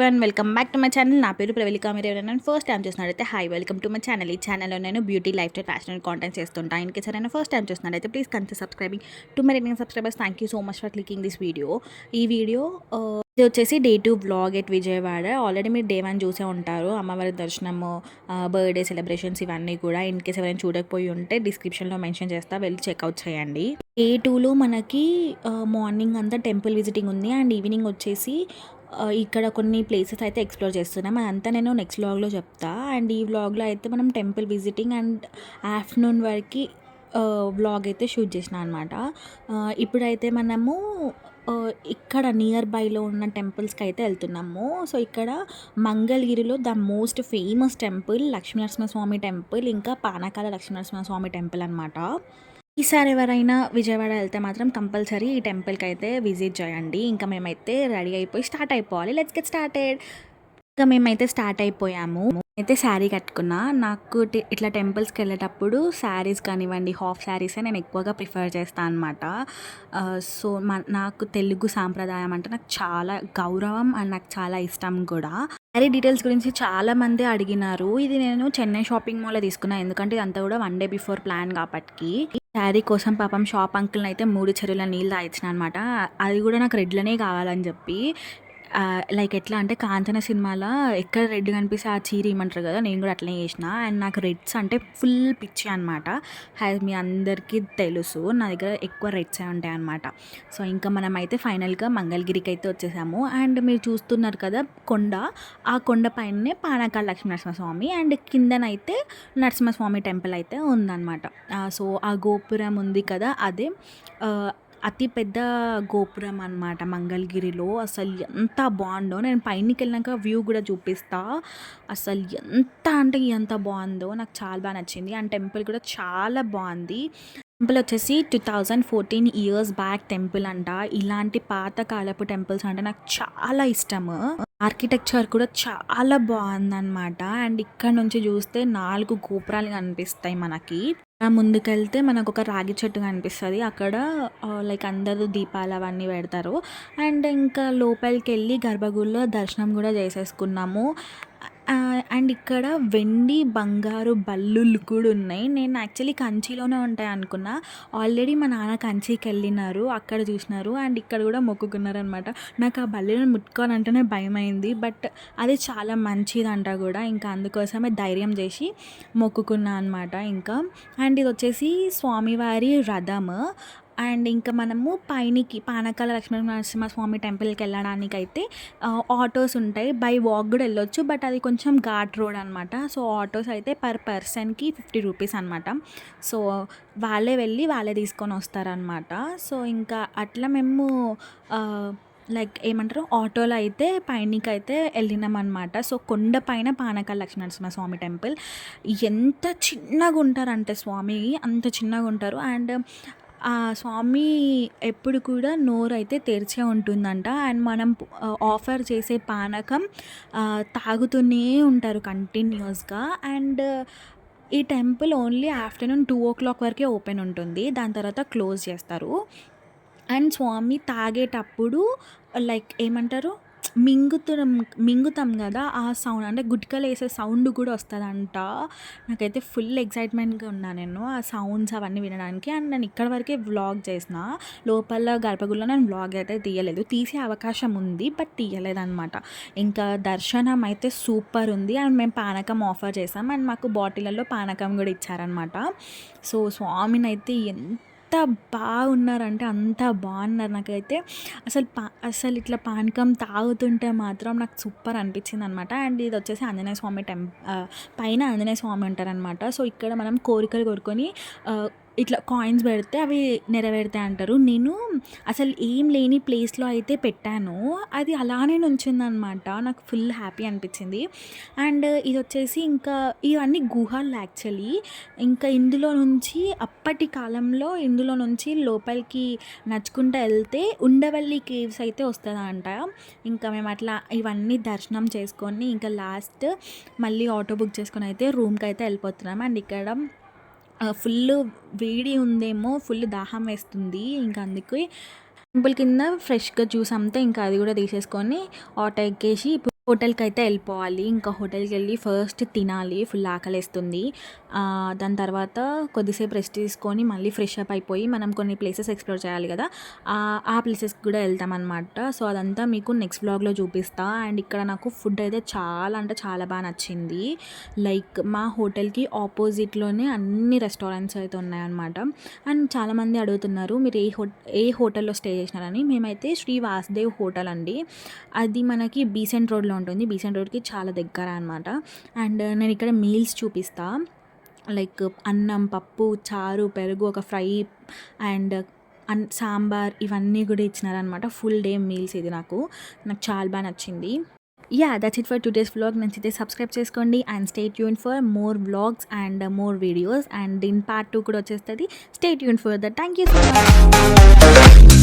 One welcome back to my channel నా పేరు ప్రవళిక మీరు ఎవరైనా ఫస్ట్ టైం చూసినట్టయితే hi welcome to my channel ఈ ఛానల్లో నేను beauty lifestyle fashion content చేస్తుంటాను ఇన్కే సరైన ఫస్ట్ టైం చూసినట్టయితే please consider subscribing to my remaining subscribers thank you so much for clicking this video ఈ వీడియో ఇది వచ్చేసి day two vlog at Vijayawada already మీరు డే వన్ చూసే ఉంటారు. అమ్మవారి దర్శనము బర్త్డే సెలబ్రేషన్స్ ఇవన్నీ కూడా. ఇన్ కేస్ ఎవరైనా చూడకపోయి ఉంటే డిస్క్రిప్షన్లో మెన్షన్ చేస్తా. వెళ్ళి చెక్అవుట్ చేయండి. డే టూలో మనకి మార్నింగ్ అంతా టెంపుల్ విజిటింగ్ ఉంది. అండ్ ఈవినింగ్ వచ్చేసి ఇక్కడ కొన్ని ప్లేసెస్ అయితే ఎక్స్ప్లోర్ చేస్తున్నాం. అదంతా నేను నెక్స్ట్ వ్లాగ్లో చెప్తా. అండ్ ఈ వ్లాగ్లో అయితే మనం టెంపుల్ విజిటింగ్ అండ్ ఆఫ్టర్నూన్ వరకు వ్లాగ్ అయితే షూట్ చేసిన అనమాట ఇప్పుడైతే మనము ఇక్కడ నియర్ బైలో ఉన్న టెంపుల్స్కి అయితే వెళ్తున్నాము. సో ఇక్కడ మంగళగిరిలో the most famous temple Lakshminarasimhaswamy temple ఇంకా పానకాల లక్ష్మీనరసింహస్వామి టెంపుల్ అనమాట ఈసారి ఎవరైనా విజయవాడ వెళ్తే మాత్రం కంపల్సరీ ఈ టెంపుల్కి అయితే విజిట్ చేయండి. ఇంకా మేమైతే రెడీ అయిపోయి స్టార్ట్ అయిపోవాలి. లెట్స్ గెట్ స్టార్టెడ్ ఇంకా మేమైతే స్టార్ట్ అయిపోయాము. అయితే శారీ కట్టుకున్నా. నాకు ఇట్లా టెంపుల్స్కి వెళ్ళేటప్పుడు శారీస్ కానివ్వండి హాఫ్ శారీసే నేను ఎక్కువగా ప్రిఫర్ చేస్తాను అనమాట సో మా నాకు తెలుగు సాంప్రదాయం అంటే నాకు చాలా గౌరవం అండ్ నాకు చాలా ఇష్టం కూడా. శారీ డీటెయిల్స్ గురించి చాలామంది అడిగినారు. ఇది నేను చెన్నై షాపింగ్ మాల్లో తీసుకున్నాను ఎందుకంటే ఇదంతా కూడా వన్ డే బిఫోర్ ప్లాన్ కాబట్టి. శారీ కోసం పాపం షాప్ అంకుల్ని అయితే మూడు చెరువుల నీళ్ళు తాగించిన అనమాట అది కూడా నాకు రెడ్లనే కావాలని చెప్పి లైక్ ఎట్లా అంటే కాంచన సినిమాలో ఎక్కడ రెడ్ కనిపిస్తే ఆ చీర ఇమ్మంటారు కదా నేను కూడా అట్లనే చేసిన. అండ్ నాకు రెడ్స్ అంటే ఫుల్ పిచ్చి అనమాట మీ అందరికీ తెలుసు. నా దగ్గర ఎక్కువ రెడ్స్ ఉంటాయి అనమాట సో ఇంకా మనమైతే ఫైనల్గా మంగళగిరికి అయితే వచ్చేసాము. అండ్ మీరు చూస్తున్నారు కదా కొండ. ఆ కొండ పైననే పానకాల లక్ష్మీ నరసింహస్వామి అండ్ కిందనైతే నరసింహస్వామి టెంపుల్ అయితే ఉందన్నమాట. సో ఆ గోపురం ఉంది కదా అదే. అతిపెద్ద అతి పెద్ద గోపురం అనమాట మంగళగిరిలో. అసలు ఎంత బాగుందో. నేను పైనకి వెళ్ళాక వ్యూ కూడా చూపిస్తా. అసలు ఎంత అంటే ఎంత బాగుందో. నాకు చాలా బాగా నచ్చింది. అండ్ టెంపుల్ కూడా చాలా బాగుంది. టెంపుల్ వచ్చేసి two thousand fourteen years back temple అంట. ఇలాంటి పాతకాలపు టెంపుల్స్ అంటే నాకు చాలా ఇష్టము. ఆర్కిటెక్చర్ కూడా చాలా బాగుందన్నమాట. అండ్ ఇక్కడ నుంచి చూస్తే నాలుగు గోపురాలు కనిపిస్తాయి మనకి. ఆ ముందుకెళ్తే మనకు ఒక రాగి చెట్టు కనిపిస్తుంది. అక్కడ లైక్ అందరూ దీపాలు అవన్నీ పెడతారు. అండ్ ఇంకా లోపలికి వెళ్ళి గర్భగుడిలో దర్శనం కూడా చేసేసుకున్నాము. అండ్ ఇక్కడ వెండి బంగారు బల్లులు కూడా ఉన్నాయి. నేను యాక్చువల్లీ కంచిలోనే ఉంటాయి అనుకున్నా. ఆల్రెడీ మా నాన్న కంచికి వెళ్ళినారు అక్కడ చూసినారు. అండ్ ఇక్కడ కూడా మొక్కుకున్నారు అనమాట నాకు ఆ బల్లులను ముట్టుకోవాలంటేనే భయం అయింది బట్ అది చాలా మంచిదంట కూడా. ఇంకా అందుకోసమే ధైర్యం చేసి మొక్కుకున్నా అనమాట. ఇంకా అండ్ ఇది వచ్చేసి స్వామివారి రథం అండ్ ఇంకా మనము పైనికి పానకాల లక్ష్మీ నరసింహస్వామి టెంపుల్కి వెళ్ళడానికి అయితే ఆటోస్ ఉంటాయి. బై వాక్ కూడా వెళ్ళొచ్చు. బట్ అది కొంచెం ఘాట్ రోడ్ అనమాట సో ఆటోస్ అయితే పర్ పర్సన్కి ఫిఫ్టీ రూపీస్ అనమాట సో వాళ్ళే వెళ్ళి వాళ్ళే తీసుకొని వస్తారనమాట సో ఇంకా అట్లా మేము లైక్ ఏమంటారు ఆటోలో అయితే పైనకి అయితే వెళ్ళినాం అనమాట సో కొండ పైన పానకాల లక్ష్మీనరసింహ స్వామి టెంపుల్. ఎంత చిన్నగా ఉంటారంటే స్వామి అంత చిన్నగా ఉంటారు అండ్ ఆ స్వామి ఎప్పుడు కూడా నోరు అయితే తెరిచే ఉంటుందంట. అండ్ మనం ఆఫర్ చేసే పానకం తాగుతూనే ఉంటారు కంటిన్యూస్గా. అండ్ ఈ temple only afternoon two o'clock వరకే ఓపెన్ ఉంటుంది. దాని తర్వాత క్లోజ్ చేస్తారు. అండ్ స్వామి తాగేటప్పుడు లైక్ ఏమంటారు? మింగుతున్నాం మింగుతాం కదా ఆ సౌండ్. అంటే గుట్కలు వేసే సౌండ్ కూడా వస్తుందంట. నాకైతే ఫుల్ ఎక్సైట్మెంట్గా ఉన్నా నేను ఆ సౌండ్స్ అవన్నీ వినడానికి. అండ్ నేను ఇక్కడ వరకే వ్లాగ్ చేసిన. లోపల గర్భగుడిలో నేను వ్లాగ్ అయితే తీయలేదు. తీసే అవకాశం ఉంది బట్ తీయలేదన్నమాట. ఇంకా దర్శనం అయితే సూపర్ ఉంది. అండ్ మేము పానకం ఆఫర్ చేసాం. అండ్ మాకు బాటిళ్ళల్లో పానకం కూడా ఇచ్చారనమాట సో స్వామిని అయితే ఎంత బాగున్నారంటే అంత బాగున్నారు. నాకైతే అసలు పా అసలు ఇట్లా పానకం తాగుతుంటే మాత్రం నాకు సూపర్ అనిపించింది అనమాట అండ్ ఇది వచ్చేసి ఆంజనేయ స్వామి టెంప్ పైన ఆంజనేయ స్వామి ఉంటారనమాట. సో ఇక్కడ మనం కోరికలు కోరుకొని ఇట్లా కాయిన్స్ పెడితే అవి నెరవేరుతాయి అంటారు. నేను అసలు ఏం లేని ప్లేస్లో అయితే పెట్టాను. అది అలానే నుంచిందనమాట నాకు ఫుల్ హ్యాపీ అనిపించింది. అండ్ ఇది వచ్చేసి ఇంకా ఇవన్నీ గుహలు యాక్చువల్లీ ఇంకా ఇందులో నుంచి అప్పటి కాలంలో ఇందులో నుంచి లోపలికి నడుచుకుంటూ వెళ్తే ఉండవల్లి కేవ్స్ అయితే వస్తుందంట. ఇంకా మేము అట్లా ఇవన్నీ దర్శనం చేసుకొని ఇంకా లాస్ట్ మళ్ళీ ఆటో బుక్ చేసుకొని అయితే రూమ్కి అయితే వెళ్ళిపోతున్నాం. అండ్ ఇక్కడ ఫుల్ వేడి ఉందేమో ఫుల్ దాహం వేస్తుంది. ఇంకా అందుకే టెంపుల్ కింద ఫ్రెష్గా జ్యూస్ అమ్మితే ఇంకా అది కూడా తీసేసుకొని ఆటో ఎక్కేసి ఇప్పుడు హోటల్కి అయితే వెళ్ళిపోవాలి. ఇంకా హోటల్కి వెళ్ళి ఫస్ట్ తినాలి. ఫుల్ ఆకలిస్తుంది. దాని తర్వాత కొద్దిసేపు రెస్ట్ తీసుకొని మళ్ళీ ఫ్రెష్ అప్ అయిపోయి మనం కొన్ని ప్లేసెస్ ఎక్స్ప్లోర్ చేయాలి కదా. ఆ, ప్లేసెస్కి కూడా వెళ్తామన్నమాట. సో అదంతా మీకు నెక్స్ట్ బ్లాగ్లో చూపిస్తా. అండ్ ఇక్కడ నాకు ఫుడ్ అయితే చాలా అంటే చాలా బాగా నచ్చింది. లైక్ మా హోటల్కి ఆపోజిట్లోనే అన్ని రెస్టారెంట్స్ అయితే ఉన్నాయన్నమాట. అండ్ చాలామంది అడుగుతున్నారు మీరు ఏ హో ఏ హోటల్లో స్టే చేసినారని? మేమైతే శ్రీ వాసుదేవ్ హోటల్ అండి. అది మనకి బీసెంట్ రోడ్లో ఉంటుంది. బీసెంట్ రోడ్కి చాలా దగ్గర అనమాట అండ్ నేను ఇక్కడ మీల్స్ చూపిస్తా. లైక్ అన్నం పప్పు చారు పెరుగు ఒక ఫ్రై అండ్ అన్ సాంబార్ ఇవన్నీ కూడా ఇచ్చినారనమాట ఫుల్ డే మీల్స్ ఇది నాకు. నాకు చాలా బాగా నచ్చింది. Yeah that's it for today's vlog నచ్చితే సబ్స్క్రైబ్ చేసుకోండి and stay tune for more vlogs and more videos and దీని పార్ట్ టూ కూడా వచ్చేస్తుంది. Stay tune for that thank you so much